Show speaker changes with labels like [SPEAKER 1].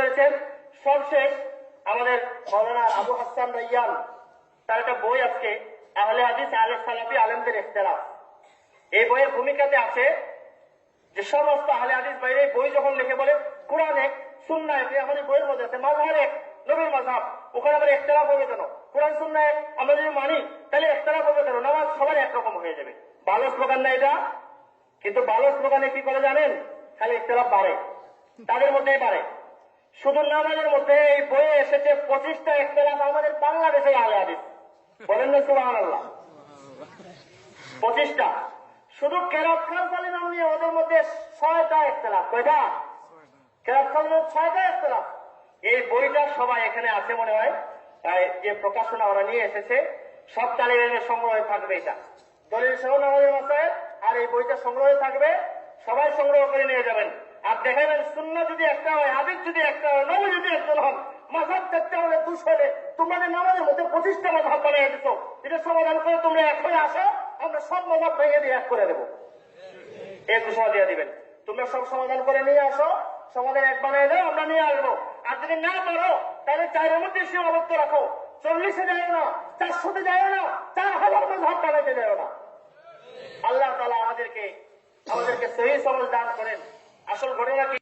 [SPEAKER 1] পেরেছেন সবশেষ আমাদের মৌলানা আবু হাসান রাইয়ান, তার একটা বই আজকে আহলে হাদিস আলে সালাফি আলেমদের ইখতিলাফ। এই বইয়ের ভূমিকাতে আছে যে সমস্ত আহলে হাদিস বাইরে বই যখন লিখে বলে, কোরআনে আমাদের বইয়ের মধ্যে আছে নবীর মাঝহাব ওখানে একতলাফ হবে কেন? কোরআন আমরা যদি মানি, তাহলে কেন? নামাজ সবার একরকম হয়ে যাবে। ভালো স্লোগান না এটা? কিন্তু ভালো স্লোগানে কি করে জানেন? খালি একতলাফ বাড়ে। তাদের মধ্যেই বাড়ে। শুধু নামাজের মধ্যে এই বইয়ে এসেছে পঁচিশটা একতলাফ আমাদের বাংলাদেশের আহলে হাদিস। বলেন না সুবাহ আল্লাহ পঁচিশটা। শুধু কেরাত খান নিয়ে ওদের মধ্যে ছয়টা একতলাফ কয়টা? ছয়টা একতলাফ এই বইটা সবাই এখানে আছে মনে হয়। যে প্রকাশনা ওরা নিয়ে এসেছে, সব তালিমের সংগ্রহে থাকবে এটা। দলিল সহ নামাজের মাসায় আর এই বইটা সংগ্রহে থাকবে, সবাই সংগ্রহ করে নিয়ে যাবেন। আর দেখাবেন শূন্য যদি একটা হয়, হাদিস যদি একটা হয়, নবী যদি একজন হন মাঝাব চারটা হলে দুশ হলে তোমাদের নামাজের মধ্যে পঁচিশটা মাঝাব বানিয়ে দিত এটা সমাধান করে তোমরা এক হয়ে আসো, আমরা সব মাঝাব ভেঙে দিয়ে এক করে দেবো। এই ঘোষণা দিয়ে দিবেন। তোমরা সব সমাধান করে নিয়ে আসো, সমাধান এক বানিয়ে দাও, আমরা নিয়ে আসব। আর যদি না পারো, তাহলে চারের মধ্যে সীমাবদ্ধ রাখো, চল্লিশে যায় না, চারশোতে যায় না, চার হাজার মাঝাব বানাইতে যায় না। আল্লাহ তালা আমাদেরকে আমাদেরকে সহি সমাজ দান করেন। আসল ঘটনা কি?